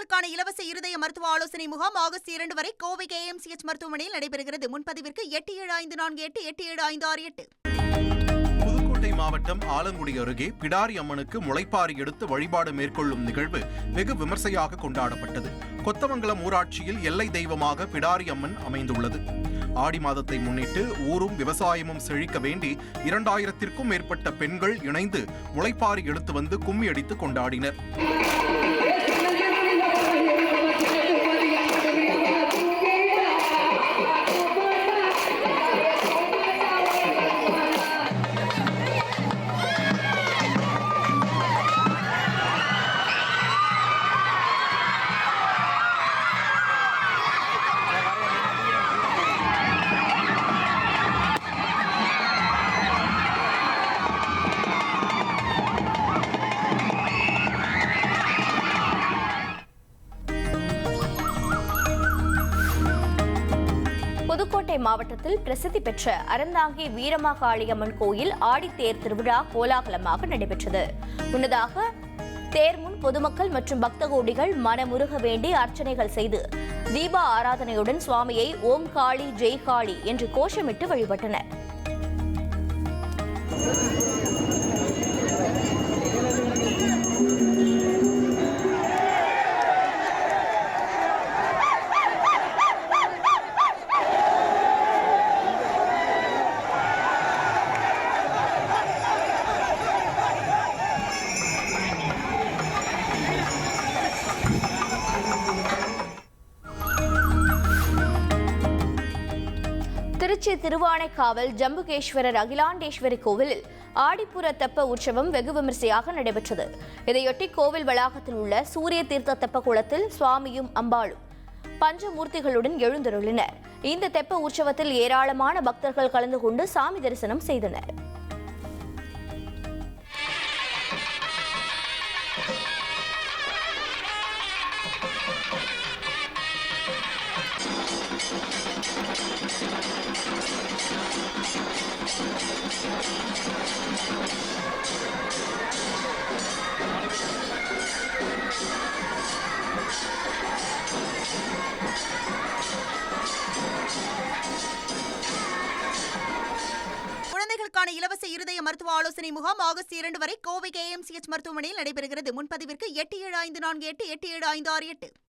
நோயாளிகளுக்கான இலவச இருதய மருத்துவ ஆலோசனை முகாம் ஆகஸ்ட் இரண்டு வரை கோவை கேஎம்சிஎச் மருத்துவமனையில் நடைபெறுகிறது. முன்பதிவிற்கு எட்டு ஏழு ஐந்து நான்கு எட்டு எட்டு ஏழு ஐந்து ஆறு எட்டு. புதுக்கோட்டை மாவட்டம் ஆலங்குடி அருகே பிடாரி அம்மனுக்கு முளைப்பாரி எடுத்து வழிபாடு மேற்கொள்ளும் நிகழ்வு வெகு விமர்சையாக கொண்டாடப்பட்டது. கொத்தமங்கலம் ஊராட்சியில் எல்லை தெய்வமாக பிடாரி அம்மன் அமைந்துள்ளது. ஆடி மாதத்தை முன்னிட்டு ஊரும் விவசாயமும் செழிக்க வேண்டி இரண்டாயிரத்திற்கும் மேற்பட்ட பெண்கள் இணைந்து முளைப்பாரி எடுத்து வந்து கும்மி அடித்து கொண்டாடினர். புதுக்கோட்டை மாவட்டத்தில் பிரசித்தி பெற்ற அறந்தாங்கி வீரமாகாளியம்மன் கோயில் ஆடித்தேர் திருவிழா கோலாகலமாக நடைபெற்றது. முன்னதாக தேர் முன் பொதுமக்கள் மற்றும் பக்த கோடிகள் மனமுருக வேண்டி அர்ச்சனைகள் செய்து தீப ஆராதனையுடன் சுவாமியை ஓம் காளி ஜெய் காளி என்று கோஷமிட்டு வழிபட்டனர். திருச்சி திருவானைக்காவல் ஜம்புகேஸ்வரர் அகிலாண்டேஸ்வரி கோவிலில் ஆடிப்புற தெப்ப உற்சவம் வெகு விமரிசையாக நடைபெற்றது. இதையொட்டி கோவில் வளாகத்தில் உள்ள சூரிய தீர்த்த தெப்ப குளத்தில் சுவாமியும் அம்பாளும் பஞ்சமூர்த்திகளுடன் எழுந்தருளினர். இந்த தெப்ப உற்சவத்தில் ஏராளமான பக்தர்கள் கலந்து கொண்டு சாமி தரிசனம் செய்தனர். குழந்தைகளுக்கான இலவச இருதய மருத்துவ ஆலோசனை முகாம் ஆகஸ்ட் இரண்டு வரை கோவை கேஎம்சிஎச் மருத்துவமனையில் நடைபெறுகிறது. முன்பதிவிற்கு எட்டு ஏழு ஐந்து நான்கு எட்டு எட்டு ஏழு ஐந்து ஆறு எட்டு.